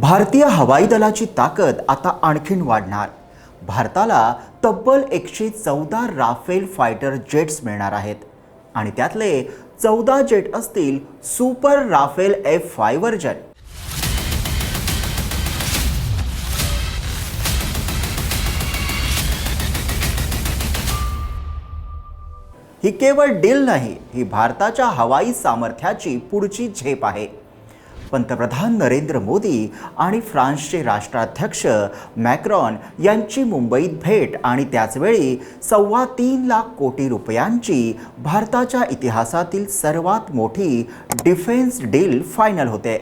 भारतीय हवाई दलाची ताकद आता आणखीन वाढणार. भारताला तब्बल एकशे चौदा राफेल फायटर जेट्स मिळणार आहेत. आणि त्यातले चौदा जेट असतील super Rafale F five version. ही केवळ डील नाही ही भारताच्या हवाई सामर्थ्याची पुढची झेप आहे. पंतप्रधान नरेंद्र मोदी आणि फ्रान्सचे राष्ट्राध्यक्ष मॅक्रॉन यांची मुंबईत भेट आणि त्याचवेळी सव्वा तीन लाख कोटी रुपयांची भारताच्या इतिहासातील सर्वात मोठी डिफेन्स डील फायनल होते.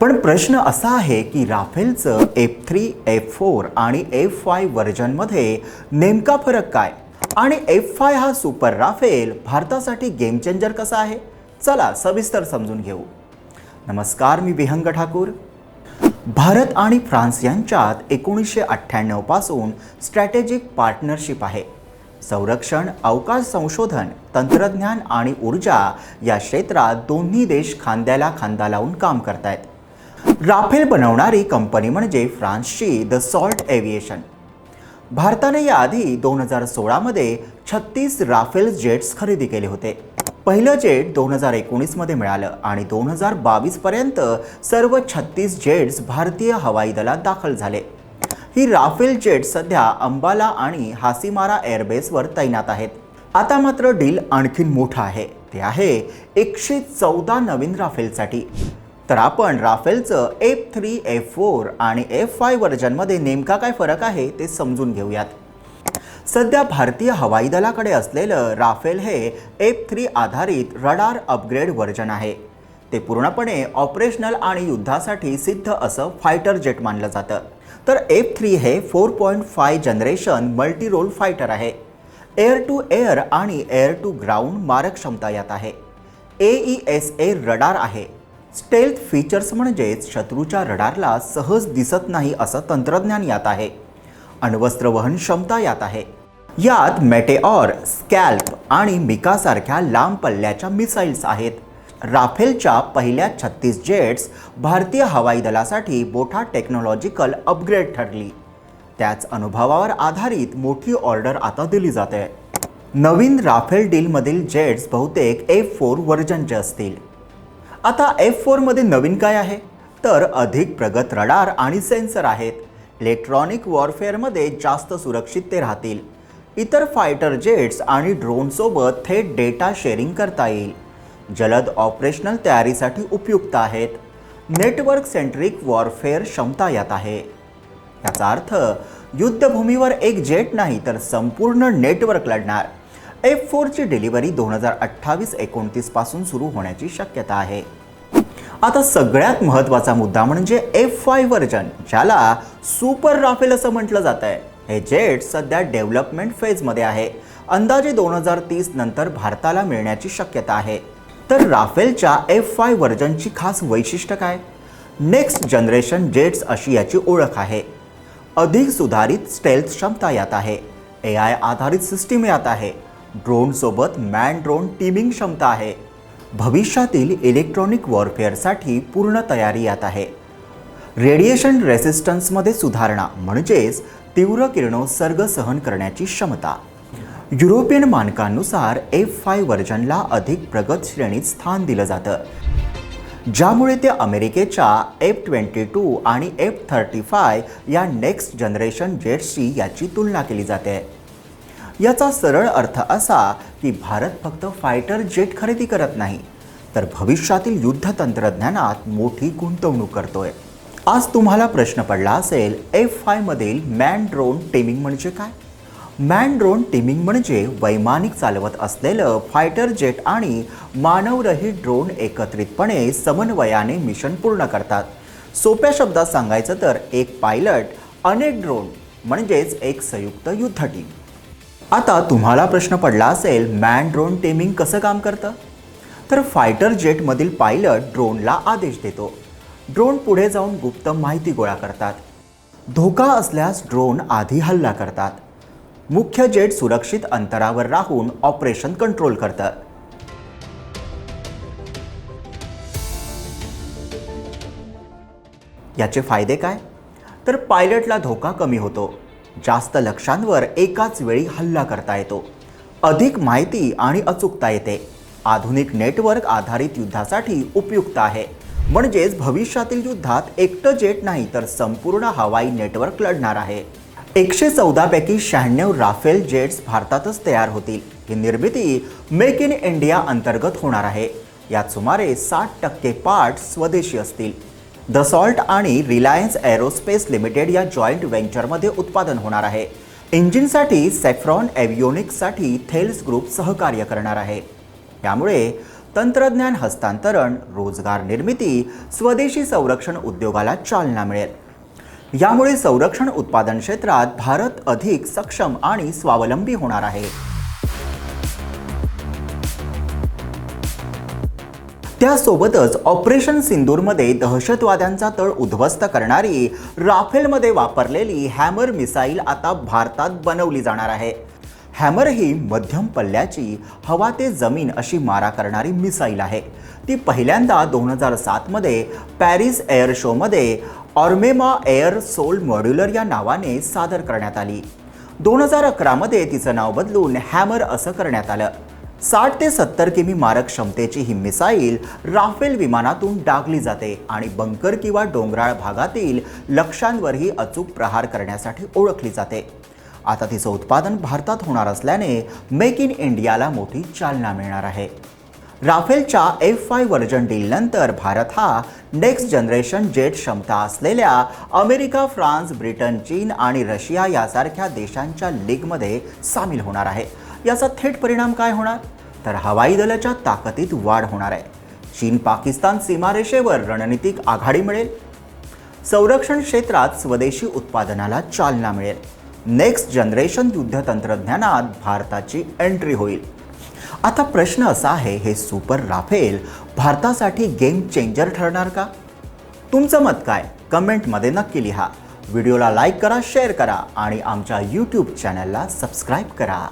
पण प्रश्न असा आहे की राफेलचं एफ थ्री एफ फोर आणि एफ फाय व्हर्जनमध्ये नेमका फरक काय? आणि एफ फाय हा सुपर राफेल भारतासाठी गेम चेंजर कसा आहे? चला सविस्तर समजून घेऊ. नमस्कार मी विहंग ठाकूर. भारत आणि फ्रान्स यांच्यात एकोणीसशे अठ्ठ्याण्णवपासून स्ट्रॅटेजिक पार्टनरशिप आहे. संरक्षण अवकाश संशोधन तंत्रज्ञान आणि ऊर्जा या क्षेत्रात दोन्ही देश खांद्याला खांदा लावून काम करतायत. राफेल बनवणारी कंपनी म्हणजे फ्रान्सची द सॉल्ट एव्हिएशन भारताने याआधी दोन हजार सोळामध्ये छत्तीस राफेल जेट्स खरेदी केले होते. पहिलं जेट दोन हजार एकोणीसमध्ये मिळालं आणि दोन हजार बावीसपर्यंत सर्व छत्तीस जेट्स भारतीय हवाई दलात दाखल झाले. ही राफेल जेट सध्या अंबाला आणि हासीमारा एअरबेसवर तैनात आहेत. आता मात्र डील आणखीन मोठा आहे. ते आहे एकशे चौदा नवीन राफेलसाठी. तर आपण राफेलचं एफ थ्री एफ फोर आणि एफ फाय व्हर्जनमध्ये नेमका काय फरक आहे ते समजून घेऊयात. सध्या भारतीय हवाई दलाकडे असलेलं राफेल हे एफ थ्री आधारित रडार अपग्रेड व्हर्जन आहे. ते पूर्णपणे ऑपरेशनल आणि युद्धासाठी सिद्ध असं फायटर जेट मानलं जातं. तर एफ थ्री हे four point five generation multi role fighter आहे. एअर टू एअर आणि एअर टू ग्राउंड मारक क्षमता यात आहे. A E S A radar आहे. स्टेल्थ फीचर्स म्हणजेच शत्रूच्या रडारला सहज दिसत नाही असं तंत्रज्ञान यात आहे. अण्वस्त्र वहन क्षमता यात आहे. यात मेटेऑर स्कॅल्प आणि मिकासारख्या लांब पल्ल्याच्या मिसाईल्स आहेत. राफेलच्या पहिल्या छत्तीस जेट्स भारतीय हवाई दलासाठी मोठा टेक्नॉलॉजिकल अपग्रेड ठरली. त्याच अनुभवावर आधारित मोठी ऑर्डर आता दिली जाते. नवीन राफेल डीलमधील जेट्स बहुतेक एफ फोर व्हर्जनचे असतील. आता एफ फोरमध्ये नवीन काय आहे? तर अधिक प्रगत रडार आणि सेन्सर आहेत. इलेक्ट्रॉनिक वॉरफेअरमध्ये जास्त सुरक्षित ते राहतील. इतर फायटर जेट्स आणि ड्रोनसोबत थेट डेटा शेअरिंग करता येईल. जलद ऑपरेशनल तयारीसाठी उपयुक्त आहेत. नेटवर्क सेंट्रिक वॉरफेअर क्षमता यात आहे. याचा अर्थ युद्धभूमीवर एक जेट नाही तर संपूर्ण नेटवर्क लढणार. एफ फोरची डिलिव्हरी दोन हजार अठ्ठावीस एकोणतीसपासून सुरू होण्याची शक्यता आहे. आता सगळ्यात महत्त्वाचा मुद्दा म्हणजे एफ फाय व्हर्जन ज्याला सुपर राफेल असं म्हटलं जात आहे हे जेट सध्या डेव्हलपमेंट फेजमध्ये आहे. अंदाजे दोन हजार तीस नंतर भारताला मिळण्याची शक्यता आहे. तर राफेलच्या एफ फाय व्हर्जनची खास वैशिष्ट्य काय? नेक्स्ट जनरेशन जेट्स अशी याची ओळख आहे. अधिक सुधारित स्टेल्थ क्षमता यात आहे. ए आय आधारित सिस्टीम यात आहे. ड्रोनसोबत मॅन ड्रोन टीमिंग क्षमता आहे. भविष्यातील इलेक्ट्रॉनिक वॉरफेअरसाठी पूर्ण तयारी यात आहे. रेडिएशन रेसिस्टन्समध्ये सुधारणा म्हणजेच तीव्र किरणोत्सर्ग सहन करण्याची क्षमता. युरोपियन मानकांनुसार एफ फाय व्हर्जनला अधिक प्रगत श्रेणीत स्थान दिलं जातं. ज्यामुळे ते अमेरिकेच्या एफ ट्वेंटी टू आणि एफ थर्टी फाय या नेक्स्ट जनरेशन जेट्सची याची तुलना केली जाते. याचा सरळ अर्थ असा की भारत फक्त फायटर जेट खरेदी करत नाही तर भविष्यातील युद्ध तंत्रज्ञानात मोठी गुंतवणूक करतोय. आज तुम्हाला प्रश्न पडला असेल एफ फायमधील मॅन ड्रोन टीमिंग म्हणजे काय? मॅन ड्रोन टीमिंग म्हणजे वैमानिक चालवत असलेलं फायटर जेट आणि मानवरहित ड्रोन एकत्रितपणे समन्वयाने मिशन पूर्ण करतात. सोप्या शब्दात सांगायचं तर एक पायलट अनेक ड्रोन म्हणजेच एक संयुक्त युद्ध टीम आता तुम्हाला प्रश्न पडला असेल मॅन ड्रोन टीमिंग कसं काम करतं? तर फायटर जेटमधील पायलट ड्रोनला आदेश देतो. ड्रोन पुढे जाऊन गुप्त माहिती गोळा करतात. धोका असल्यास ड्रोन आधी हल्ला करतात. मुख्य जेट सुरक्षित अंतरावर राहून ऑपरेशन कंट्रोल करतं याचे फायदे काय? तर पायलटला धोका कमी होतो. जास्त लक्ष्यांवर एकाच वेळी हल्ला करता येतो. अधिक माहिती आणि अचूकता येते. आधुनिक नेटवर्क आधारित युद्धासाठी उपयुक्त आहे. म्हणजेच भविष्यातील युद्धात एकटं जेट नाही तर संपूर्ण हवाई नेटवर्क लढणार आहे. एकशे चौदापैकी शहाण्णव राफेल जेट्स भारतातच तयार होतील. ही निर्मिती मेक इन इंडिया अंतर्गत होणार आहे. यात सुमारे साठ टक्के पार्ट स्वदेशी असतील. दसॉल्ट आणि रिलायन्स एरोस्पेस लिमिटेड या जॉईंट व्हेंचरमध्ये उत्पादन होणार आहे. इंजिनसाठी सेफ्रॉन एव्हिओनिक्ससाठी थेल्स ग्रुप सहकार्य करणार आहे. त्यामुळे तंत्रज्ञान हस्तांतरण रोजगार निर्मिती स्वदेशी संरक्षण उद्योगाला चालना मिळेल. यामुळे संरक्षण उत्पादन क्षेत्रात भारत अधिक सक्षम आणि स्वावलंबी होणार आहे. त्यासोबतच ऑपरेशन सिंदूरमध्ये दहशतवाद्यांचा तळ उद्ध्वस्त करणारी राफेलमध्ये वापरलेली हॅमर मिसाईल आता भारतात बनवली जाणार आहे. हॅमर ही मध्यम पल्ल्याची हवा ते जमीन अशी मारा करणारी मिसाईल आहे. ती पहिल्यांदा दोन हजार सातमध्ये पॅरिस एअर शोमध्ये ऑर्मेमा एअर सोल मॉड्युलर या नावाने सादर करण्यात आली. दोन हजार अकरामध्ये तिचं नाव बदलून हॅमर असं करण्यात आलं. साठ ते सत्तर किमी मारक क्षमतेची ही मिसाईल राफेल विमानातून डागली जाते आणि बंकर किंवा डोंगराळ भागातील लक्ष्यांवरही अचूक प्रहार करण्यासाठी ओळखली जाते. आता तिचं उत्पादन भारतात होणार असल्याने मेक इन इंडियाला मोठी चालना मिळणार आहे. राफेलच्या एफ फाय व्हर्जन डीलनंतर भारत हा नेक्स्ट जनरेशन जेट क्षमता असलेल्या अमेरिका फ्रान्स ब्रिटन चीन आणि रशिया यासारख्या देशांच्या लीगमध्ये सामील होणार आहे. याचा थेट परिणाम काय होणार? तर हवाई दलाच्या ताकदीत वाढ होणार आहे. चीन पाकिस्तान सीमारेषेवर रणनीतिक आघाडी मिळेल. संरक्षण क्षेत्रात स्वदेशी उत्पादनाला चालना मिळेल. नेक्स्ट जनरेशन युद्ध तंत्रज्ञानात भारताची एंट्री होईल. आता प्रश्न असा आहे हे सुपर राफेल भारतासाठी गेम चेंजर ठरणार का? तुमचं मत काय? कमेंटमध्ये नक्की लिहा. व्हिडिओला लाईक करा शेअर करा आणि आमच्या यूट्यूब चॅनलला सबस्क्राईब करा.